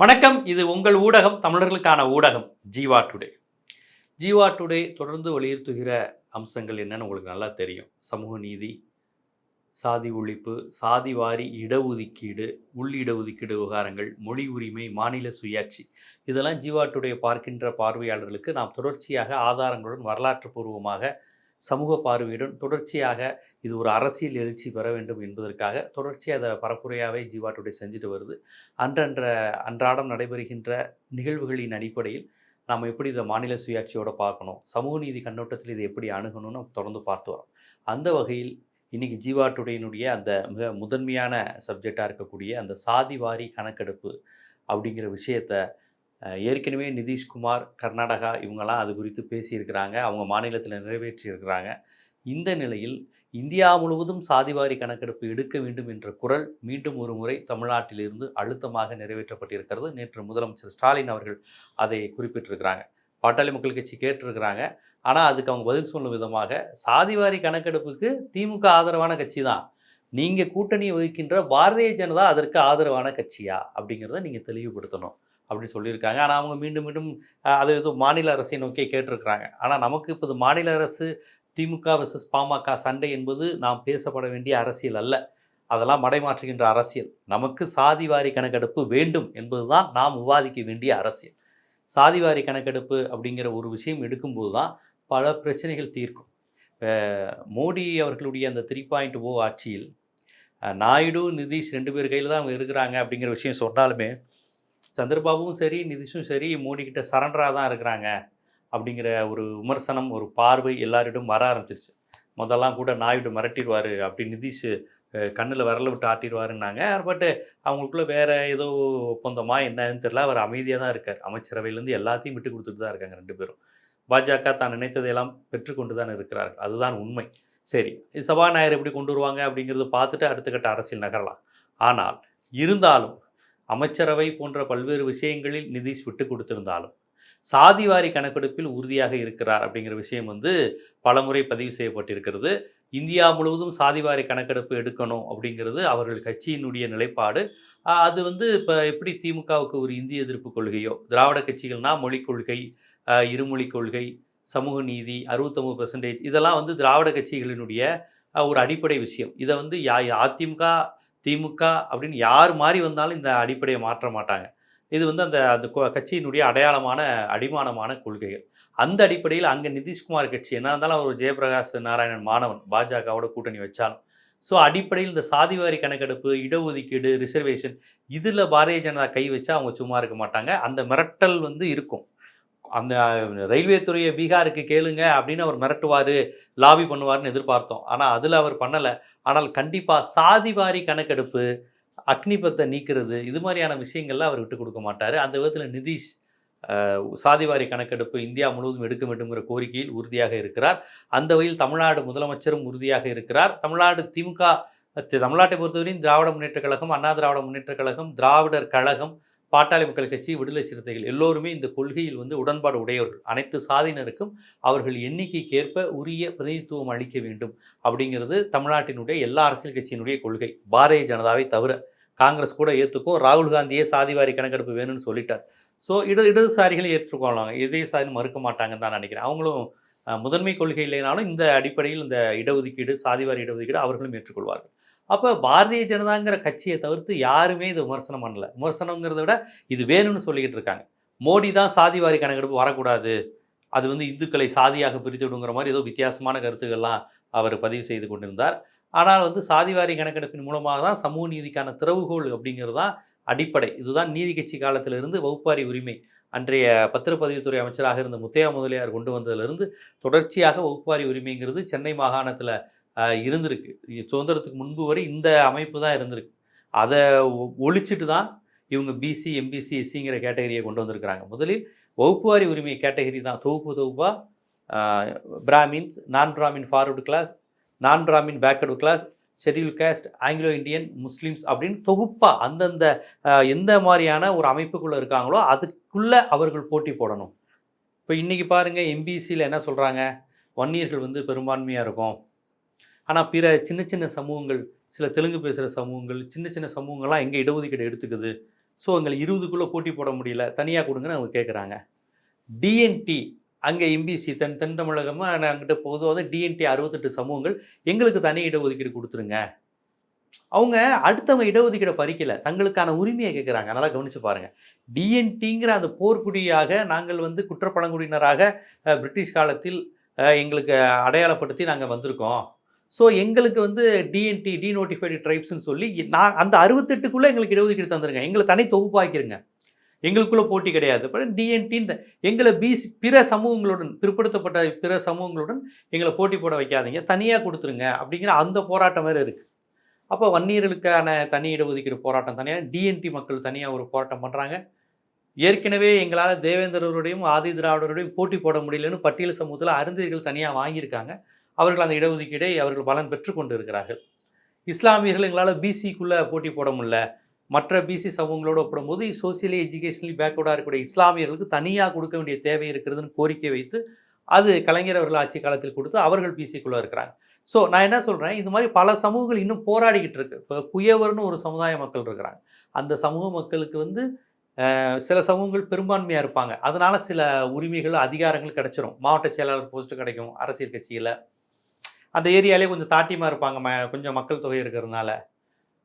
வணக்கம். இது உங்கள் ஊடகம் தமிழர்களுக்கான ஊடகம் ஜீவா டுடே. ஜீவா டுடே தொடர்ந்து வலியுறுத்துகிற அம்சங்கள் என்னன்னு உங்களுக்கு நல்லா தெரியும். சமூக நீதி சாதி ஒழிப்பு சாதி வாரி இடஒதுக்கீடு உள் இடஒதுக்கீடு விவகாரங்கள் மொழி உரிமை மாநில சுயாட்சி. இதெல்லாம் ஜீவா டுடே பார்க்கின்ற பார்வையாளர்களுக்கு நாம் தொடர்ச்சியாக ஆதாரங்களுடன் வரலாற்று பூர்வமாக சமூக பார்வையுடன் தொடர்ச்சியாக இது ஒரு அரசியல் எழுச்சி பெற வேண்டும் என்பதற்காக தொடர்ச்சியாக அதை பரப்புரையாகவே ஜீவா டுடே செஞ்சுட்டு வருது. அன்றன்ற அன்றாடம் நடைபெறுகின்ற நிகழ்வுகளின் அடிப்படையில் நாம் எப்படி இதை மாநில சுயாட்சியோட பார்க்கணும் சமூக நீதி கண்ணோட்டத்தில் இதை எப்படி அணுகணும்னு தொடர்ந்து பார்த்து வரோம். அந்த வகையில் இன்றைக்கி ஜீவா டுடேனுடைய அந்த மிக முதன்மையான சப்ஜெக்டாக இருக்கக்கூடிய அந்த சாதி வாரி கணக்கெடுப்பு அப்படிங்கிற விஷயத்தை ஏற்கனவே நிதிஷ்குமார் கர்நாடகா இவங்கெல்லாம் அது குறித்து பேசியிருக்கிறாங்க. அவங்க மாநிலத்தில் நிறைவேற்றியிருக்கிறாங்க. இந்த நிலையில் இந்தியா முழுவதும் சாதிவாரி கணக்கெடுப்பு எடுக்க வேண்டும் என்ற குரல் மீண்டும் ஒரு முறை தமிழ்நாட்டிலிருந்து அழுத்தமாக நிறைவேற்றப்பட்டிருக்கிறது. நேற்று முதலமைச்சர் ஸ்டாலின் அவர்கள் அதை குறிப்பிட்டிருக்கிறாங்க. பாட்டாளி மக்கள் கட்சி கேட்டிருக்கிறாங்க. ஆனால் அதுக்கு அவங்க பதில் சொல்லும் விதமாக சாதிவாரி கணக்கெடுப்புக்கு திமுக ஆதரவான கட்சி தான். நீங்கள் கூட்டணி வகிக்கின்ற பாரதிய ஜனதா அதற்கு ஆதரவான கட்சியா? அப்படிங்கிறத நீங்கள் தெளிவுபடுத்தணும் அப்படின்னு சொல்லியிருக்காங்க. ஆனால் அவங்க மீண்டும் மீண்டும் அஹ், அது ஏதோ மாநில அரசை நோக்கி கேட்டிருக்கிறாங்க. ஆனால் நமக்கு இப்போது மாநில அரசு திமுக வர்சஸ் பாமக சண்டை என்பது நாம் பேசப்பட வேண்டிய அரசியல் அல்ல. அதெல்லாம் மடைமாற்றுகின்ற அரசியல். நமக்கு சாதிவாரி கணக்கெடுப்பு வேண்டும் என்பதுதான் நாம் விவாதிக்க வேண்டிய அரசியல். சாதிவாரி கணக்கெடுப்பு அப்படிங்கிற ஒரு விஷயம் எடுக்கும்போது தான் பல பிரச்சனைகள் தீர்க்கும். மோடி அவர்களுடைய அந்த த்ரீ பாயிண்ட் ஓ ஆட்சியில் நாயுடு நிதிஷ் ரெண்டு பேர் கையில் தான் அவங்க இருக்கிறாங்க அப்படிங்கிற விஷயம் சொன்னாலுமே சந்திரபாபுவும் சரி நிதிஷும் சரி மோடி கிட்ட சரண்டராக தான் இருக்கிறாங்க. அப்படிங்கிற ஒரு விமர்சனம் ஒரு பார்வை எல்லாரிடம் வர ஆரம்பிச்சிருச்சு. முதல்லாம் கூட நாயுடு மிரட்டிடுவார் அப்படி நிதிஷ் கண்ணில் விரல விட்டு ஆட்டிடுவாருன்னாங்க. பட்டு அவங்களுக்குள்ள வேறு ஏதோ ஒப்பந்தமாக என்னன்னு தெரில அவர் அமைதியாக தான் இருக்கார். அமைச்சரவையிலேருந்து எல்லாத்தையும் விட்டு கொடுத்துட்டு தான் இருக்காங்க ரெண்டு பேரும். பாஜக தான் நினைத்ததையெல்லாம் பெற்றுக்கொண்டு தான் இருக்கிறார்கள். அதுதான் உண்மை. சரி இது சபாநாயகர் எப்படி கொண்டு வருவாங்க அப்படிங்கிறத பார்த்துட்டு அடுத்த கட்ட அரசியல் நகரலாம். ஆனால் இருந்தாலும் அமைச்சரவை போன்ற பல்வேறு விஷயங்களில் நிதிஷ் விட்டு கொடுத்திருந்தாலும் சாதிவாரி கணக்கெடுப்பில் உறுதியாக இருக்கிறார் அப்படிங்கிற விஷயம் வந்து பலமுறை பதிவு செய்யப்பட்டிருக்கிறது. இந்தியா முழுவதும் சாதிவாரி கணக்கெடுப்பு எடுக்கணும் அப்படிங்கிறது அவர்கள் கட்சியினுடைய நிலைப்பாடு. அது வந்து இப்போ எப்படி திமுகவுக்கு ஒரு இந்திய எதிர்ப்பு கொள்கையோ திராவிட கட்சிகள்னா மொழிக் கொள்கை இருமொழிக் கொள்கை சமூக நீதி அறுபத்தொம்பது பெர்சன்டேஜ் இதெல்லாம் வந்து திராவிட கட்சிகளினுடைய ஒரு அடிப்படை விஷயம். இதை வந்து யா அதிமுக திமுக அப்படின்னு யார் மாறி வந்தாலும் இந்த அடிப்படையை மாற்ற மாட்டாங்க. இது வந்து அந்த அந்த கட்சியினுடைய அடையாளமான அடிமானமான கொள்கைகள். அந்த அடிப்படையில் அங்கே நிதிஷ்குமார் கட்சி என்ன இருந்தாலும் அவர் ஜெயபிரகாஷ் நாராயணன் மாணவன் பாஜகவோட கூட்டணி வச்சாலும். ஸோ அடிப்படையில் இந்த சாதிவாரி கணக்கெடுப்பு இடஒதுக்கீடு ரிசர்வேஷன் இதில் பாரதிய ஜனதா கை வச்சா அவங்க சும்மா இருக்க மாட்டாங்க. அந்த மிரட்டல் வந்து இருக்கும். அந்த ரயில்வே துறையை பீகாருக்கு கேளுங்க அப்படின்னு அவர் மிரட்டுவார் லாபி பண்ணுவார்னு எதிர்பார்த்தோம். ஆனால் அதில் அவர் பண்ணலை. ஆனால் கண்டிப்பாக சாதிவாரி கணக்கெடுப்பு அக்னிபத்தை நீக்கிறது இது மாதிரியான விஷயங்கள்லாம் அவர் விட்டு கொடுக்க மாட்டார். அந்த விதத்தில் நிதிஷ் சாதிவாரி கணக்கெடுப்பு இந்தியா முழுவதும் எடுக்க வேண்டும்ங்கிற கோரிக்கையில் உறுதியாக இருக்கிறார். அந்த வகையில் தமிழ்நாடு முதலமைச்சரும் உறுதியாக இருக்கிறார். தமிழ்நாடு திமுக தமிழ்நாட்டை பொறுத்தவரையும் திராவிட முன்னேற்ற கழகம் அண்ணா திராவிட முன்னேற்ற கழகம் திராவிடர் கழகம் பாட்டாளி மக்கள் கட்சி விடுதலை சிறுத்தைகள் எல்லோருமே இந்த கொள்கையில் வந்து உடன்பாடு உடையவர்கள். அனைத்து சாதியினருக்கும் அவர்கள் எண்ணிக்கைக்கேற்ப உரிய பிரதிநிதித்துவம் அளிக்க வேண்டும் அப்படிங்கிறது தமிழ்நாட்டினுடைய எல்லா அரசியல் கட்சியினுடைய கொள்கை. பாரதிய ஜனதாவை தவிர காங்கிரஸ் கூட ஏற்றுக்கும் ராகுல் காந்தியே சாதிவாரி கணக்கெடுப்பு வேணும்னு சொல்லிட்டார். ஸோ இடது இடதுசாரிகளை ஏற்றுக்கொள்ளலாம். இடதுசாரி மறுக்க மாட்டாங்கன்னு தான் நினைக்கிறேன். அவங்களும் முதன்மை கொள்கை இல்லைனாலும் இந்த அடிப்படையில் இந்த இடஒதுக்கீடு சாதிவாரி இடஒதுக்கீடு அவர்களும் ஏற்றுக்கொள்வார்கள். அப்போ பாரதிய ஜனதாங்கிற கட்சியை தவிர்த்து யாருமே இது விமர்சனம் பண்ணல. விமர்சனங்கிறத விட இது வேணும்னு சொல்லிக்கிட்டு இருக்காங்க. மோடி தான் சாதிவாரி கணக்கெடுப்பு வரக்கூடாது. அது வந்து இந்துக்களை சாதியாக பிரித்து விடுங்கிற மாதிரி ஏதோ வித்தியாசமான கருத்துக்கள்லாம் அவர் பதிவு செய்து கொண்டிருந்தார். ஆனால் வந்து சாதிவாரி கணக்கெடுப்பின் மூலமாக தான் சமூக நீதிக்கான திறவுகோல் அப்படிங்கிறது தான் அடிப்படை. இதுதான் நீதி கட்சி காலத்திலிருந்து வகுப்பாரி உரிமை. அன்றைய பத்திரப்பதிவுத்துறை அமைச்சராக இருந்த முத்தையா முதலியார் கொண்டு வந்ததிலிருந்து தொடர்ச்சியாக வகுப்பாரி உரிமைங்கிறது சென்னை மாகாணத்தில் இருந்திருக்கு. சுதந்திரத்துக்கு முன்பு வரை இந்த அமைப்பு தான் இருந்திருக்கு. அதை ஒ- ஒழிச்சிட்டு தான் இவங்க பிசி எம்பிசி எஸ்சிங்கிற கேட்டகரியை கொண்டு வந்திருக்கிறாங்க. முதலில் வகுப்புவாரி உரிமை கேட்டகரி தான். தொகுப்பு தொகுப்பாக பிராமின்ஸ் நான் Brahmin forward class non Brahmin backward class schedule caste Anglo Indian Muslims அப்படின்னு தொகுப்பாக அந்தந்த எந்த மாதிரியான ஒரு அமைப்புக்குள்ளே இருக்காங்களோ அதுக்குள்ளே அவர்கள் போட்டி போடணும். இப்போ இன்றைக்கி பாருங்கள் எம்பிசியில் என்ன சொல்கிறாங்க வன்னியர்கள் வந்து பெரும்பான்மையாக இருக்கும். ஆனால் பிற சின்ன சின்ன சமூகங்கள் சில தெலுங்கு பேசுகிற சமூகங்கள் சின்ன சின்ன சமூகங்கள்லாம் எங்கே இடஒதுக்கீடு எடுத்துக்குது. ஸோ எங்களை இருபதுக்குள்ளே போட்டி போட முடியல. தனியாக கொடுங்கன்னு அவங்க கேட்குறாங்க டிஎன்டி அங்கே எம்பிசி தென் தென் தமிழகமாக அங்கிட்ட பொதுவாக டிஎன்டி அறுபத்தெட்டு சமூகங்கள் எங்களுக்கு தனி இடஒதுக்கீடு கொடுத்துருங்க. அவங்க அடுத்தவங்க இடஒதுக்கீடை பறிக்கல. தங்களுக்கான உரிமையை கேட்குறாங்க நல்லா கவனிச்சு பாருங்கள் டிஎன்டிங்கிற அந்த போர்க்குடியாக நாங்கள் வந்து குற்றப்பழங்குடியினராக பிரிட்டிஷ் காலத்தில் எங்களுக்கு அடையாளப்படுத்தி நாங்கள் வந்திருக்கோம். ஸோ எங்களுக்கு வந்து டிஎன்டி டிநோட்டிஃபைடு ட்ரைப்ஸ்னு சொல்லி நான் அந்த அறுபத்தெட்டுக்குள்ளே எங்களுக்கு இடஒதுக்கீடு தந்துருங்க. எங்களை தனி தொகுப்பாக்கிருங்க. எங்களுக்குள்ளே போட்டி கிடையாது. இப்போ டிஎன்டின்னு எங்களை பிசி பிற சமூகங்களுடன் பிற்படுத்தப்பட்ட பிற சமூகங்களுடன் எங்களை போட்டி போட வைக்காதீங்க. தனியாக கொடுத்துருங்க அப்படிங்கிற அந்த போராட்டம் வேறு இருக்குது அப்போ வன்னியர்களுக்கான தனி இடஒதுக்கீடு போராட்டம் தனியாக டிஎன்டி மக்கள் தனியாக ஒரு போராட்டம் பண்ணுறாங்க ஏற்கனவே எங்களால் தேவேந்திரருடையும் ஆதி திராவிடருடையும் போட்டி போட முடியலன்னு பட்டியல் சமூகத்தில் அருந்ததிகள் தனியாக வாங்கியிருக்காங்க. அவர்கள் அந்த இடஒதுக்கீடை அவர்கள் பலன் பெற்றுக்கொண்டு இருக்கிறார்கள் இஸ்லாமியர்கள் எங்களால் பிசிக்குள்ளே போட்டி போட முடியல. மற்ற பிசி சமூகங்களோடு ஒப்பிடும்போது சோசியலி எஜுகேஷனலி பேக்வர்டாக இருக்கக்கூடிய இஸ்லாமியர்களுக்கு தனியாக கொடுக்க வேண்டிய தேவை இருக்கிறதுன்னு கோரிக்கை வைத்து அது கலைஞர் அவர்கள் ஆட்சி காலத்தில் கொடுத்து அவர்கள் பிசிக்குள்ளே இருக்கிறாங்க. ஸோ நான் என்ன சொல்கிறேன் இது மாதிரி பல சமூகங்கள் இன்னும் போராடிக்கிட்டு இருக்கு. இப்போ குயவர்னு ஒரு சமுதாய மக்கள் இருக்கிறாங்க. அந்த சமூக மக்களுக்கு வந்து சில சமூகங்கள் பெரும்பான்மையாக இருப்பாங்க. அதனால் சில உரிமைகள் அதிகாரங்கள் கிடைச்சிரும். மாவட்ட செயலாளர் போஸ்ட்டு கிடைக்கும் அரசியல் கட்சியில். அந்த ஏரியாலே கொஞ்சம் தாட்டியமாக இருப்பாங்க ம கொஞ்சம் மக்கள் தொகை இருக்கிறதுனால.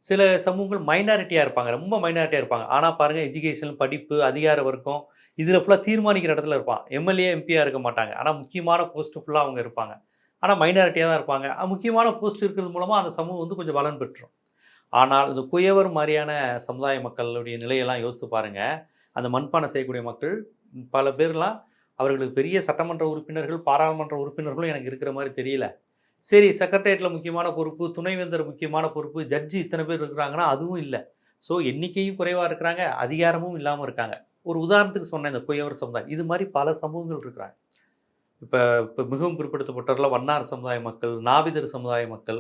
சில சமூகங்கள் மைனாரிட்டியாக இருப்பாங்க. ரொம்ப மைனாரிட்டியாக இருப்பாங்க. ஆனால் பாருங்கள் எஜுகேஷன் படிப்பு அதிகார வர்க்கம் இதில் ஃபுல்லாக தீர்மானிக்கிற இடத்துல இருப்பான். எம்எல்ஏ எம்பியாக இருக்க மாட்டாங்க. ஆனால் முக்கியமான போஸ்ட்டு ஃபுல்லாக அவங்க இருப்பாங்க. ஆனால் மைனாரிட்டியாக தான் இருப்பாங்க. முக்கியமான போஸ்ட் இருக்கிறது மூலமாக அந்த சமூகம் வந்து கொஞ்சம் பலன் பெற்றும். ஆனால் இந்த குயவர் மாதிரியான சமுதாய மக்களுடைய நிலையெல்லாம் யோசித்து பாருங்கள் அந்த மண்பானை செய்யக்கூடிய மக்கள் பல பேர்லாம் அவர்களுக்கு பெரிய சட்டமன்ற உறுப்பினர்கள் பாராளுமன்ற உறுப்பினர்களும் எனக்கு இருக்கிற மாதிரி தெரியல. சரி செக்ரட்டேரியட்டில் முக்கியமான பொறுப்பு துணைவேந்தர் முக்கியமான பொறுப்பு ஜட்ஜி இத்தனை பேர் இருக்கிறாங்கன்னா அதுவும் இல்லை. ஸோ எண்ணிக்கையும் குறைவாக இருக்கிறாங்க அதிகாரமும் இல்லாமல் இருக்காங்க. ஒரு உதாரணத்துக்கு சொன்னேன் இந்த குயவர் சமுதாயம். இது மாதிரி பல சமூகங்கள் இருக்கிறாங்க. இப்போ இப்போ மிகவும் பிற்படுத்தப்பட்டவர்கள வண்ணார் சமுதாய மக்கள் நாவிதர் சமுதாய மக்கள்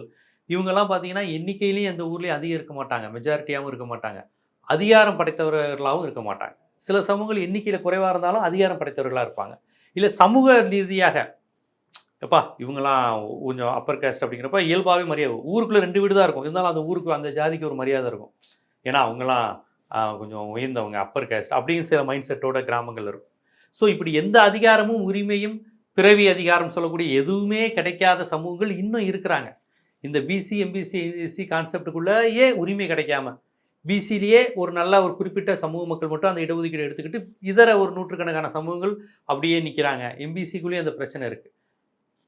இவங்கெல்லாம் பார்த்தீங்கன்னா எண்ணிக்கையிலையும் எந்த ஊர்லேயும் அதிகம் இருக்க மாட்டாங்க மெஜாரிட்டியாகவும் இருக்க மாட்டாங்க. அதிகாரம் படைத்தவர்களாகவும் இருக்க மாட்டாங்க. சில சமூகங்கள் எண்ணிக்கையில் குறைவாக இருந்தாலும் அதிகாரம் படைத்தவர்களாக இருப்பாங்க. இல்லை சமூக ரீதியாக எப்பா இவங்கெல்லாம் கொஞ்சம் அப்பர் காஸ்ட் அப்படிங்கிறப்ப இயல்பாகவே மரியாதை. ஊருக்குள்ளே ரெண்டு வீடு தான் இருக்கும். இருந்தாலும் அந்த ஊருக்கு அந்த ஜாதிக்கு ஒரு மரியாதை இருக்கும். ஏன்னா அவங்கெல்லாம் கொஞ்சம் உயர்ந்தவங்க அப்பர் காஸ்ட் அப்படின்னு சில மைண்ட் செட்டோட கிராமங்கள் இருக்கும். ஸோ இப்படி எந்த அதிகாரமும் உரிமையும் பிறவி அதிகாரம் சொல்லக்கூடிய எதுவுமே கிடைக்காத சமூகங்கள் இன்னும் இருக்கிறாங்க. இந்த பிசி எம்பிசி எஸ்சி கான்செப்டுக்குள்ளேயே உரிமை கிடைக்காம பிசிலேயே ஒரு நல்ல ஒரு குறிப்பிட்ட சமூக மக்கள் மட்டும் அந்த இடஒதுக்கீடு எடுத்துக்கிட்டு இதர ஒரு நூற்றுக்கணக்கான சமூகங்கள் அப்படியே நிற்கிறாங்க எம்பிசிக்குள்ளேயே அந்த பிரச்சனை இருக்குது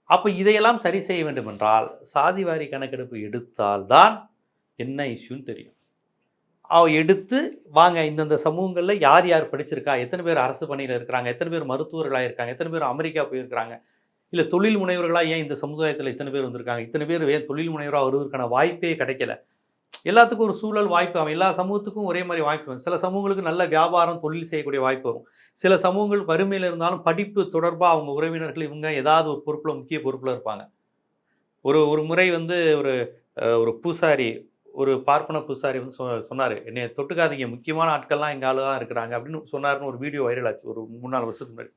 அப்போ இதையெல்லாம் சரி செய்ய வேண்டும் என்றால் சாதிவாரி கணக்கெடுப்பு எடுத்தால்தான் என்ன இஷ்யூன்னு தெரியும். அவ எடுத்து வாங்க இந்தந்த சமூகங்களில் யார் யார் படிச்சிருக்கா எத்தனை பேர் அரசு பணியில் இருக்கிறாங்க எத்தனை பேர் மருத்துவர்களாக இருக்காங்க எத்தனை பேர் அமெரிக்கா போயிருக்கிறாங்க இல்லை தொழில் முனைவர்களாக ஏன் இந்த சமுதாயத்தில் இத்தனை பேர் வந்திருக்காங்க இத்தனை பேர் ஏன் தொழில் முனைவராக வருவதற்கான வாய்ப்பே கிடைக்கல. எல்லாத்துக்கும் ஒரு சூழல் வாய்ப்பு ஆகும் எல்லா சமூகத்துக்கும் ஒரே மாதிரி வாய்ப்பு வரும். சில சமூகங்களுக்கு நல்ல வியாபாரம் தொழில் செய்யக்கூடிய வாய்ப்பு வரும். சில சமூகங்கள் வறுமையில் இருந்தாலும் படிப்பு தொடர்பாக அவங்க உறவினர்கள் இவங்க ஏதாவது ஒரு பொறுப்பில் முக்கிய பொறுப்பில் இருப்பாங்க. ஒரு ஒரு முறை வந்து ஒரு ஒரு பூசாரி ஒரு பார்ப்பன பூசாரி வந்து சொ சொன்னார். என்னை தொட்டுக்காதீங்க. முக்கியமான ஆட்கள்லாம் எங்கள் ஆளு தான் இருக்கிறாங்க. அப்படின்னு சொன்னார்னு ஒரு வீடியோ வைரல் ஆச்சு. ஒரு மூணு நாலு வருஷத்துக்கு முன்னாடி.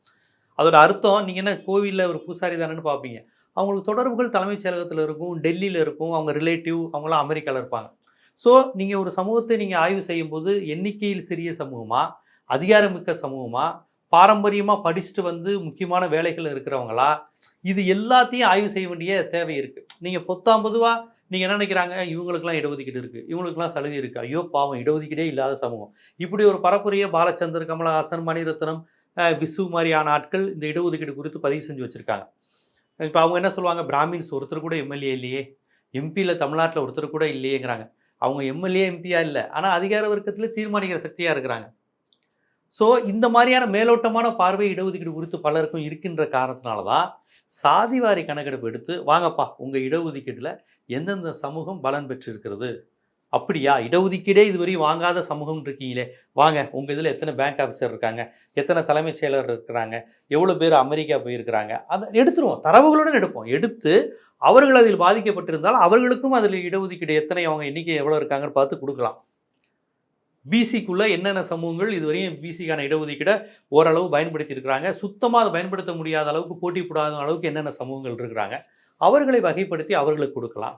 அதோட அர்த்தம் நீங்கள் என்ன கோவிலில் ஒரு பூசாரி தானேன்னு பார்ப்பீங்க அவங்களுக்கு தொடர்புகள் தலைமைச் செயலகத்தில் இருக்கும் டெல்லியில் இருக்கும். அவங்க ரிலேட்டிவ் அவங்களாம் அமெரிக்காவில் இருப்பாங்க. ஸோ நீங்கள் ஒரு சமூகத்தை நீங்கள் ஆய்வு செய்யும்போது எண்ணிக்கையில் சிறிய சமூகமா? அதிகாரமிக்க சமூகமா? பாரம்பரியமாக படிச்சுட்டு வந்து முக்கியமான வேலைகள் இருக்கிறவங்களா? இது எல்லாத்தையும் ஆய்வு செய்ய வேண்டிய தேவை இருக்குது நீங்கள் பொத்தாம் பொதுவாக நீங்கள் என்ன நினைக்கிறாங்க? இவங்களுக்கெல்லாம் இடஒதுக்கீடு இருக்குது இவங்களுக்கெல்லாம் சலுகை இருக்குது ஐயோ பாவம் இடஒதுக்கீடே இல்லாத சமூகம். இப்படி ஒரு பரப்புரிய பாலச்சந்தர் கமலஹாசன் மணிரத்னம் விசு மாதிரியான ஆட்கள் இந்த இடஒதுக்கீடு குறித்து பதிவு செஞ்சு வச்சுருக்காங்க. இப்போ அவங்க என்ன சொல்லுவாங்க? பிராமின்ஸ் ஒருத்தர் கூட எம்எல்ஏ இல்லையே. எம்பியில் தமிழ்நாட்டில் ஒருத்தர் கூட இல்லையேங்கிறாங்க. அவங்க எம்எல்ஏ எம்பியா இல்லை. ஆனால் அதிகார வர்க்கத்தில் தீர்மானிக்கிற சக்தியாக இருக்கிறாங்க. ஸோ இந்த மாதிரியான மேலோட்டமான பார்வை இடஒதுக்கீடு குறித்து பலருக்கும் இருக்கின்ற காரணத்தினால தான் சாதிவாரி கணக்கெடுப்பு எடுத்து வாங்கப்பா உங்கள் இடஒதுக்கீட்டில் எந்தெந்த சமூகம் பலன் பெற்றிருக்கிறது? அப்படியா? இடஒதுக்கீடே இதுவரையும் வாங்காத சமூகம் இருக்கீங்களே. வாங்க உங்கள் இதில் எத்தனை பேங்க் ஆஃபீஸர் இருக்காங்க? எத்தனை தலைமைச் செயலர் இருக்கிறாங்க? எவ்வளோ பேர் அமெரிக்கா போயிருக்கிறாங்க? அதை எடுத்துருவோம். தரவுகளுடன் எடுப்போம். எடுத்து அவர்கள் அதில் பாதிக்கப்பட்டிருந்தால் அவர்களுக்கும் அதில் இடஒதுக்கீடு எத்தனை அவங்க எண்ணிக்கை எவ்வளோ இருக்காங்கன்னு பார்த்து கொடுக்கலாம். பிசிக்குள்ளே என்னென்ன சமூகங்கள் இதுவரையும் பிசிக்கான இடஒதுக்கீடை ஓரளவு பயன்படுத்தி இருக்கிறாங்க சுத்தமாக அதை பயன்படுத்த முடியாத அளவுக்கு போட்டி போடாத அளவுக்கு என்னென்ன சமூகங்கள் இருக்கிறாங்க? அவர்களை வகைப்படுத்தி அவர்களுக்கு கொடுக்கலாம்.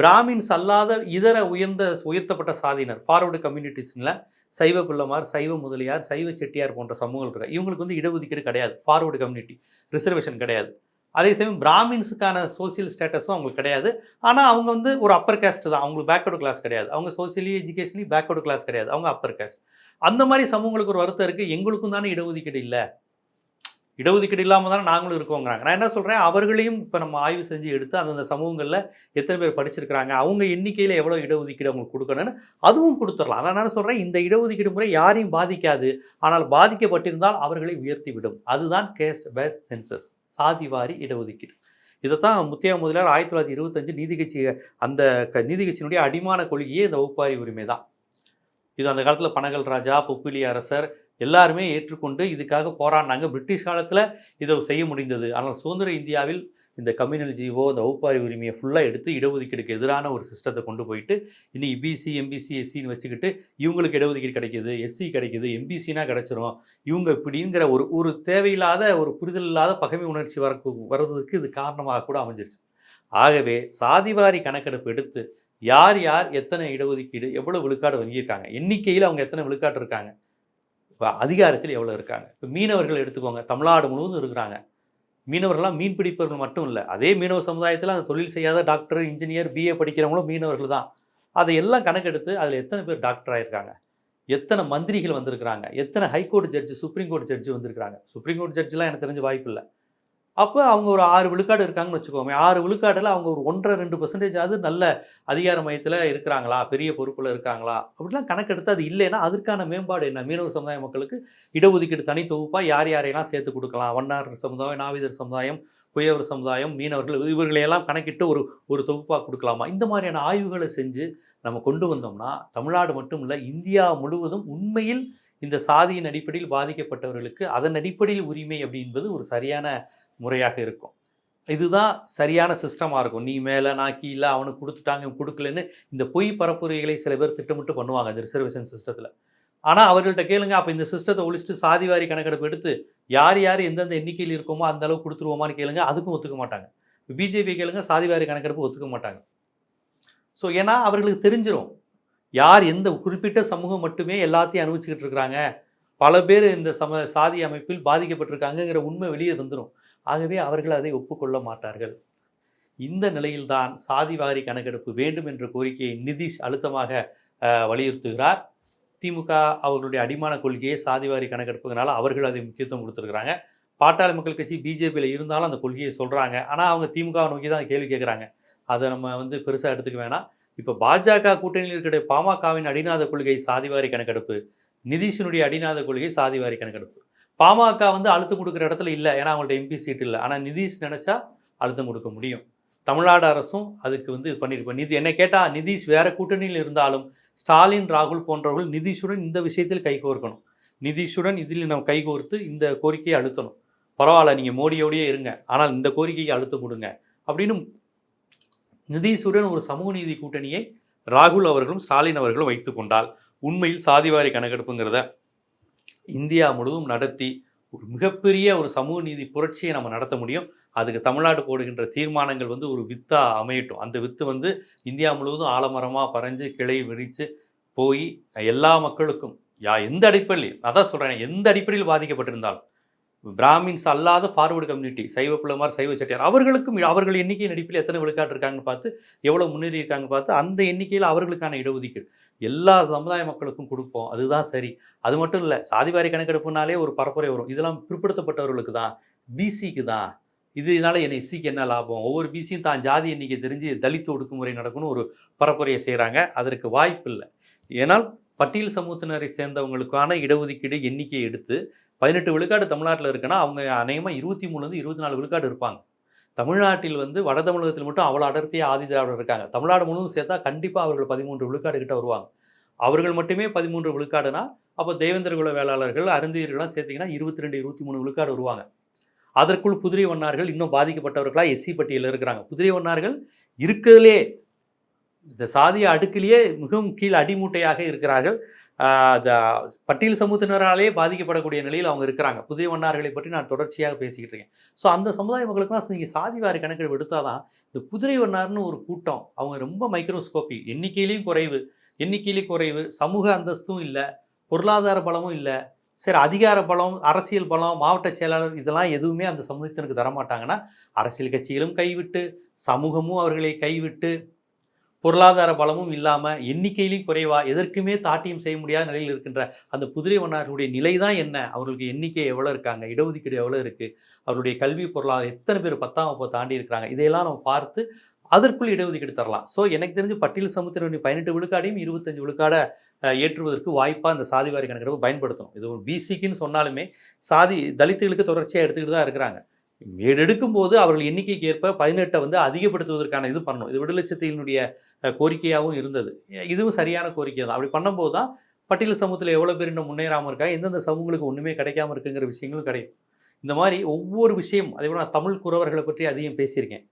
பிராமின்ஸ் அல்லாத இதர உயர்ந்த உயர்த்தப்பட்ட சாதியினர் ஃபார்வர்டு கம்யூனிட்டிஸில் சைவ பிள்ளைமார் சைவ முதலியார் சைவ செட்டியார் போன்ற சமூகங்கள் இருக்கு இவங்களுக்கு வந்து இடஒதுக்கீடு கிடையாது. ஃபார்வர்டு கம்யூனிட்டி ரிசர்வேஷன் கிடையாது. அதே சமயம் பிராமின்ஸுக்கான சோசியல் ஸ்டேட்டஸும் அவங்களுக்கு கிடையாது. ஆனால் அவங்க வந்து ஒரு அப்பர் கேஸ்ட் தான். அவங்களுக்கு பேக்வர்டு கிளாஸ் கிடையாது. அவங்க சோசியலி எஜுகேஷனலி பேக்வர்டு கிளாஸ் கிடையாது. அவங்க அப்பர் கேஸ்ட் அந்த மாதிரி சமூகங்களுக்கு ஒரு வருத்தம் இருக்குது எங்களுக்கும் தானே இடஒதுக்கீடு இல்லை. இடஒதுக்கீடு இல்லாமல் தானே நாங்களும் இருக்கோங்கிறாங்க. நான் என்ன சொல்கிறேன் அவர்களையும் இப்போ நம்ம ஆய்வு செஞ்சு எடுத்து அந்தந்த சமூகங்களில் எத்தனை பேர் படிச்சிருக்கிறாங்க அவங்க எண்ணிக்கையில் எவ்வளோ இடஒதுக்கீடு அவங்களுக்கு கொடுக்கணும்னு அதுவும் கொடுத்துடலாம். அதான் நான் சொல்கிறேன் இந்த இடஒதுக்கீடு முறை யாரையும் பாதிக்காது. ஆனால் பாதிக்கப்பட்டிருந்தால் அவர்களை உயர்த்தி விடும் அதுதான் கேஸ்ட் பேஸ் சென்சஸ் சாதிவாரி இடஒதுக்கீடு. இதைத்தான் முத்தியா முதலியார் ஆயிரத்தி தொள்ளாயிரத்தி இருபத்தஞ்சு நீதி கட்சி அந்த க நீதி கட்சியினுடைய அடிமான கொள்கையே இந்த வகுப்பாரி உரிமை தான் இது அந்த காலத்தில் பனகல் ராஜா புப்பிலி அரசர் எல்லாருமே ஏற்றுக்கொண்டு இதுக்காக போராடினாங்க. பிரிட்டிஷ் காலத்தில் இதை செய்ய முடிந்தது. ஆனால் சுதந்திர இந்தியாவில் இந்த கம்யூனல் ஜீவோ இந்த வகுப்பாரி உரிமையை ஃபுல்லாக எடுத்து இடஒதுக்கீடுக்கு எதிரான ஒரு சிஸ்டத்தை கொண்டு போயிட்டு இன்னைக்கு பிசி எம்பிசி எஸ்சின்னு வச்சுக்கிட்டு இவங்களுக்கு இடஒதுக்கீடு கிடைக்கிது எஸ்சி கிடைக்கிது எம்பிசினா கிடைச்சிரும். இவங்க இப்படிங்கிற ஒரு ஒரு தேவையில்லாத ஒரு புரிதல் இல்லாத பகைமை உணர்ச்சி வர வர்றதுக்கு இது காரணமாக கூட அமைஞ்சிருச்சு. ஆகவே சாதிவாரி கணக்கெடுப்பு எடுத்து யார் யார் எத்தனை இடஒதுக்கீடு எவ்வளோ விழுக்காடு வாங்கியிருக்காங்க எண்ணிக்கையில் அவங்க எத்தனை விழுக்காடு இருக்காங்க இப்போ அதிகாரத்தில் எவ்வளோ இருக்காங்க? இப்போ மீனவர்கள் எடுத்துக்கோங்க தமிழ்நாடு முழுவதும் இருக்கிறாங்க. மீனவர்கள்லாம் மீன் பிடிப்பவர்கள் மட்டும் இல்லை அதே மீனவ சமுதாயத்தில் அந்த தொழில் செய்யாத டாக்டர் இன்ஜினியர் பிஏ படிக்கிறவங்களும் மீனவர்கள் தான். அதை எல்லாம் கணக்கெடுத்து அதில் எத்தனை பேர் டாக்டர் ஆகிருக்காங்க எத்தனை மந்திரிகள் வந்திருக்கிறாங்க? எத்தனை high court judge supreme court judge வந்திருக்கிறாங்க? சுப்ரீம் கோர்ட் ஜட்ஜெலாம் எனக்கு தெரிஞ்ச வாய்ப்பு இல்லை. அப்போ அவங்க ஒரு ஆறு விழுக்காடு இருக்காங்கன்னு வச்சுக்கோமே ஆறு விழுக்காடில் அவங்க ஒரு ஒன்றரை ரெண்டு பர்சன்டேஜ் ஆகுது நல்ல அதிகார மையத்தில் இருக்கிறாங்களா? பெரிய பொறுப்பில் இருக்காங்களா? அப்படிலாம் கணக்கெடுத்து அது இல்லைன்னா அதற்கான மேம்பாடு என்ன? மீனவ சமுதாய மக்களுக்கு இடஒதுக்கீடு தனி தொகுப்பாக யார் யாரையெல்லாம் சேர்த்து கொடுக்கலாம்? வண்ணார் சமுதாயம் நாவிதர் சமுதாயம் குயவர் சமுதாயம் மீனவர்கள் இவர்களையெல்லாம் கணக்கிட்டு ஒரு ஒரு தொகுப்பாக கொடுக்கலாமா? இந்த மாதிரியான ஆய்வுகளை செஞ்சு நம்ம கொண்டு வந்தோம்னா தமிழ்நாடு மட்டும் இல்லை இந்தியா முழுவதும் உண்மையில் இந்த சாதியின் அடிப்படையில் பாதிக்கப்பட்டவர்களுக்கு அதன் அடிப்படையில் உரிமை அப்படி என்பது ஒரு சரியான முறையாக இருக்கும். இதுதான் சரியான சிஸ்டமாக இருக்கும். நீ மேலே நான் கீழே அவனுக்கு கொடுத்துட்டாங்க இவன் கொடுக்கலன்னு இந்த பொய் பரப்புரைகளை சில பேர் திட்டமிட்டு பண்ணுவாங்க இந்த ரிசர்வேஷன் சிஸ்டத்தில் ஆனால் அவர்கள்ட்ட கேளுங்க அப்போ இந்த சிஸ்டத்தை ஒழிச்சிட்டு சாதிவாரி கணக்கெடுப்பு எடுத்து யார் யார் எந்தெந்த எண்ணிக்கையில் இருக்கோமோ அந்த அளவு கொடுத்துருவோமான்னு கேளுங்க அதுக்கும் ஒத்துக்க மாட்டாங்க. பிஜேபி கேளுங்க சாதிவாரி கணக்கெடுப்பு ஒத்துக்க மாட்டாங்க. ஸோ ஏன்னா அவர்களுக்கு தெரிஞ்சிடும் யார் எந்த குறிப்பிட்ட சமூகம் மட்டுமே எல்லாத்தையும் அனுபவிச்சுக்கிட்டு இருக்கிறாங்க. பல பேர் இந்த சம சாதி அமைப்பில் பாதிக்கப்பட்டிருக்காங்கங்கிற உண்மை வெளியே வந்துடும் ஆகவே அவர்கள் அதை ஒப்புக்கொள்ள மாட்டார்கள். இந்த நிலையில்தான் சாதிவாரி கணக்கெடுப்பு வேண்டும் என்ற கோரிக்கையை நிதிஷ் அழுத்தமாக வலியுறுத்துகிறார். திமுக அவர்களுடைய அடிமான கொள்கையை சாதிவாரி கணக்கெடுப்புனால அவர்கள் அதை முக்கியத்துவம் கொடுத்துருக்குறாங்க. பாட்டாளி மக்கள் கட்சி பிஜேபியில் இருந்தாலும் அந்த கொள்கையை சொல்கிறாங்க ஆனால் அவங்க திமுக நோக்கி தான் கேள்வி கேட்குறாங்க அதை நம்ம வந்து பெருசாக எடுத்துக்க வேணாம். இப்போ பாஜக கூட்டணியில் இருக்கிற பாமகவின் அடிநாத கொள்கை சாதிவாரி கணக்கெடுப்பு நிதிஷினுடைய அடிநாத கொள்கை சாதிவாரி கணக்கெடுப்பு. பாமக வந்து அழுத்தம் கொடுக்குற இடத்துல இல்லை. ஏன்னா அவங்கள்ட்ட எம்பி சீட் இல்லை. ஆனால் நிதிஷ் நினச்சா அழுத்தம் கொடுக்க முடியும். தமிழ்நாடு அரசும் அதுக்கு வந்து இது பண்ணியிருப்போம் நிதி என்ன கேட்டால் நிதிஷ் வேறு கூட்டணியில் இருந்தாலும் ஸ்டாலின் ராகுல் போன்றவர்கள் நிதிஷுடன் இந்த விஷயத்தில் கைகோர்க்கணும் நிதிஷுடன் இதில் நம்ம கைகோர்த்து இந்த கோரிக்கையை அழுத்தணும். பரவாயில்ல நீங்கள் மோடியோடயே இருங்க. ஆனால் இந்த கோரிக்கையை அழுத்தம் கொடுங்க. அப்படின்னு நிதிஷுடன் ஒரு சமூக நீதி கூட்டணியை ராகுல் அவர்களும் ஸ்டாலின் அவர்களும் வைத்து கொண்டால் உண்மையில் சாதிவாரி கணக்கெடுப்புங்கிறத இந்தியா முழுவதும் நடத்தி ஒரு மிகப்பெரிய ஒரு சமூக நீதி புரட்சியை நம்ம நடத்த முடியும். அதுக்கு தமிழ்நாடு போடுகின்ற தீர்மானங்கள் வந்து ஒரு வித்தாக அமையட்டும். அந்த வித்து வந்து இந்தியா முழுவதும் ஆலமரமாக பறஞ்சு கிளை விரித்து போய் எல்லா மக்களுக்கும் யா எந்த அடிப்படையில் அதான் சொல்கிறேன் எந்த அடிப்படையில் பாதிக்கப்பட்டிருந்தாலும் பிராமின்ஸ் அல்லாத ஃபார்வர்டு கம்யூனிட்டி சைவ பிள்ளைமார் சைவ செட்டியார் அவர்களுக்கும் அவர்கள் எண்ணிக்கையின் அடிப்படையில் எத்தனை விழுக்காட்டு இருக்காங்கன்னு பார்த்து எவ்வளோ முன்னேறி இருக்காங்கன்னு பார்த்து அந்த எண்ணிக்கையில் அவர்களுக்கான இடஒதுக்கீடு. எல்லா சமுதாய மக்களுக்கும் கொடுப்போம். அதுதான் சரி. அது மட்டும் இல்லை சாதிவாரி கணக்கெடுப்புனாலே ஒரு பரப்புரை வரும். இதெல்லாம் பிற்படுத்தப்பட்டவர்களுக்கு தான். பிசிக்கு தான். இதனால என்னை எஸ்சிக்கு என்ன லாபம்? ஒவ்வொரு பிசியும் தான் ஜாதி எண்ணிக்கை தெரிஞ்சு தலித்து ஒடுக்குமுறை நடக்கும்னு ஒரு பரப்புரையை செய்கிறாங்க அதற்கு வாய்ப்பு இல்லை. ஏன்னால் பட்டியல் சமூகத்தினரை சேர்ந்தவங்களுக்கான இடஒதுக்கீடு எண்ணிக்கையை எடுத்து பதினெட்டு விழுக்காடு தமிழ்நாட்டில் இருக்குன்னா அவங்க அநேகமாக இருபத்தி மூணுலேருந்து இருபத்தி நாலு விழுக்காடு இருப்பாங்க. தமிழ்நாட்டில் வந்து வட தமிழகத்தில் மட்டும் அவ்வளோ அடர்த்தியாக ஆதி திராவிடர் இருக்காங்க. தமிழ்நாடு முழுவதும் சேர்த்தா கண்டிப்பாக அவர்கள் பதிமூன்று விழுக்காடு கிட்ட வருவாங்க. அவர்கள் மட்டுமே பதிமூன்று விழுக்காடுனா அப்போ தேவேந்திரகுல வேளாளர்கள் அருந்தியர்கள்லாம் சேர்த்திங்கன்னா இருபத்தி ரெண்டு இருபத்தி மூணு விழுக்காடு வருவாங்க. அதற்குள் குதிரை வண்ணார்கள் இன்னும் பாதிக்கப்பட்டவர்களாக எஸ்சி பட்டியலில் இருக்கிறாங்க. குதிரை வண்ணார்கள் இருக்கிறதுலே இந்த சாதிய அடுக்கிலேயே மிகவும் கீழ் அடிமூட்டையாக இருக்கிறார்கள். பட்டியல் சமூகத்தினராலே பாதிக்கப்படக்கூடிய நிலையில் அவங்க இருக்கிறாங்க. புதிய வண்ணார்களை பற்றி நான் தொடர்ச்சியாக பேசிக்கிட்டு இருக்கேன். ஸோ அந்த சமுதாய மக்களுக்குலாம் நீங்கள் சாதிவாரி கணக்கெடுப்பு எடுத்தாதான் இந்த குதிரை வண்ணார்னு ஒரு கூட்டம் அவங்க ரொம்ப மைக்ரோஸ்கோப்பி எண்ணிக்கையிலையும் குறைவு எண்ணிக்கையிலையும் குறைவு சமூக அந்தஸ்தும் இல்லை பொருளாதார பலமும் இல்லை சரி அதிகார பலம் அரசியல் பலம் மாவட்ட செயலாளர் இதெல்லாம் எதுவுமே அந்த சமூகத்தினருக்கு தரமாட்டாங்கன்னா அரசியல் கட்சிகளும் கைவிட்டு சமூகமும் அவர்களை கைவிட்டு பொருளாதார பலமும் இல்லாமல் எண்ணிக்கையிலும் குறைவா எதற்குமே தாட்டியம் செய்ய முடியாத நிலையில் இருக்கின்ற அந்த குதிரை வண்ணார்களுடைய நிலை தான் என்ன? அவர்களுக்கு எண்ணிக்கை எவ்வளோ இருக்காங்க? இடஒதுக்கீடு எவ்வளோ இருக்குது அவருடைய கல்வி பொருளாதாரம் எத்தனை பேர் பத்தாம் வகுப்பு தாண்டி இருக்கிறாங்க? இதையெல்லாம் நம்ம பார்த்து அதற்குள் இடஒதுக்கீடு தரலாம். ஸோ எனக்கு தெரிஞ்சு பட்டியல் சமுத்திரனுடைய பதினெட்டு விழுக்காடையும் இருபத்தஞ்சு விழுக்காட ஏற்றுவதற்கு வாய்ப்பாக இந்த சாதிவாரி கணக்கெடுப்பு பயன்படுத்தும் இது ஒரு பிசிக்குன்னு சொன்னாலுமே சாதி தலித்துகளுக்கு தொடர்ச்சியாக எடுத்துக்கிட்டு தான் இருக்கிறாங்க. எடுக்கும் போது அவர்கள் எண்ணிக்கைக்கு ஏற்ப பதினெட்டை வந்து அதிகப்படுத்துவதற்கான இது பண்ணணும். இது விடுதலை கோரிக்கையாகவும் இருந்தது. இதுவும் சரியான கோரிக்கை தான். அப்படி பண்ணும்போது தான் பட்டியல் சமூகத்தில் எவ்வளோ பேர் இன்னும் முன்னேறாமல் இருக்கா எந்தெந்த சமூகங்களுக்கு ஒன்றுமே கிடைக்காம இருக்குங்கிற விஷயங்களும் கிடைக்கும். இந்த மாதிரி ஒவ்வொரு விஷயம் அதே போல் நான் தமிழ் குறவர்களை பற்றி அதிகம் பேசியிருக்கேன்.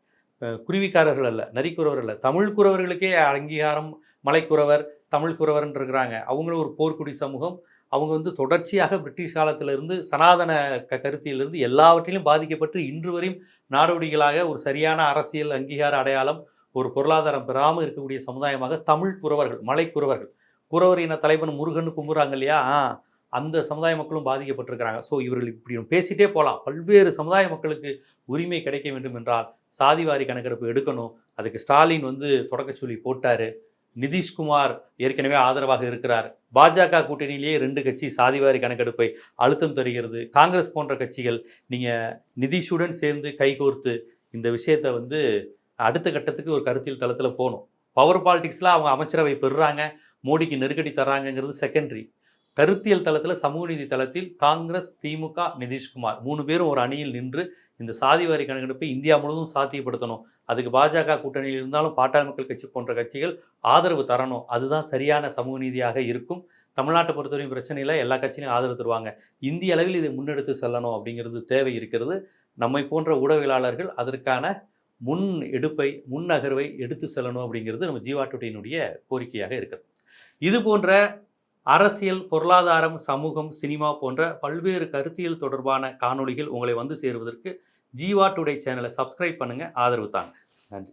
குருவிக்காரர்கள் அல்ல நரிக்குறவர்கள் அல்ல. தமிழ் குறவர்களுக்கே அங்கீகாரம் மலைக்குறவர் தமிழ் குறவர்ன்றிருக்கிறாங்க அவங்களும் ஒரு போர்க்குடி சமூகம். அவங்க வந்து தொடர்ச்சியாக பிரிட்டிஷ் காலத்திலிருந்து சனாதன க கருத்தியிலிருந்து எல்லாவற்றிலும் பாதிக்கப்பட்டு இன்று வரையும் நாடோடிகளாக ஒரு சரியான அரசியல் அங்கீகார அடையாளம் ஒரு பொருளாதாரம் பெறாமல் இருக்கக்கூடிய சமுதாயமாக தமிழ் குறவர்கள் மலைக்குறவர்கள் குறவர் இன தலைவன் முருகன் கும்புறாங்க இல்லையா? அந்த சமுதாய மக்களும் பாதிக்கப்பட்டிருக்கிறாங்க. ஸோ இவர்கள் இப்படி பேசிட்டே போகலாம் பல்வேறு சமுதாய மக்களுக்கு உரிமை கிடைக்க வேண்டும் என்றால் சாதிவாரி கணக்கெடுப்பு எடுக்கணும். அதுக்கு ஸ்டாலின் வந்து தொடக்கச்சொல்லி போட்டார். நிதிஷ்குமார் ஏற்கனவே ஆதரவாக இருக்கிறார். பாஜக கூட்டணியிலேயே ரெண்டு கட்சி சாதிவாரி கணக்கெடுப்பை அழுத்தம் தருகிறது. காங்கிரஸ் போன்ற கட்சிகள் நீங்கள் நிதிஷுடன் சேர்ந்து கைகோர்த்து இந்த விஷயத்தை வந்து அடுத்த கட்டத்துக்கு ஒரு கருத்தியல் தளத்தில் போகணும். பவர் பாலிடிக்ஸில் அவங்க அமைச்சரவை பெறுறாங்க. மோடிக்கு நெருக்கடி தர்றாங்கங்கிறது செகண்டரி கருத்தியல் தளத்தில் சமூக நீதி தளத்தில் காங்கிரஸ் திமுக நிதிஷ்குமார் மூணு பேரும் ஒரு அணியில் நின்று இந்த சாதிவாரி கணக்கெடுப்பை இந்தியா முழுவதும் சாத்தியப்படுத்தணும். அதுக்கு பாஜக கூட்டணியில் இருந்தாலும் பாட்டாளி மக்கள் கட்சி போன்ற கட்சிகள் ஆதரவு தரணும். அதுதான் சரியான சமூக நீதியாக இருக்கும். தமிழ்நாட்டை பொறுத்தவரையும் பிரச்சனையில் எல்லா கட்சியிலையும் ஆதரவு தருவாங்க. இந்திய அளவில் இதை முன்னெடுத்து செல்லணும் அப்படிங்கிறது தேவை இருக்கிறது. நம்மை போன்ற ஊடகவியலாளர்கள் அதற்கான முன் எடுப்பை முன் நகர்வை எடுத்து செல்லணும் அப்படிங்கிறது நம்ம ஜீவாட்டுடையினுடைய கோரிக்கையாக இருக்கிறது. இது போன்ற அரசியல் பொருளாதாரம் சமூகம் சினிமா போன்ற பல்வேறு கருத்தியல் தொடர்பான காணொளிகள் உங்களை வந்து சேருவதற்கு ஜீவா டுடே சேனலை சப்ஸ்கிரைப் பண்ணுங்கள் ஆதரவு தாங்க. நன்றி.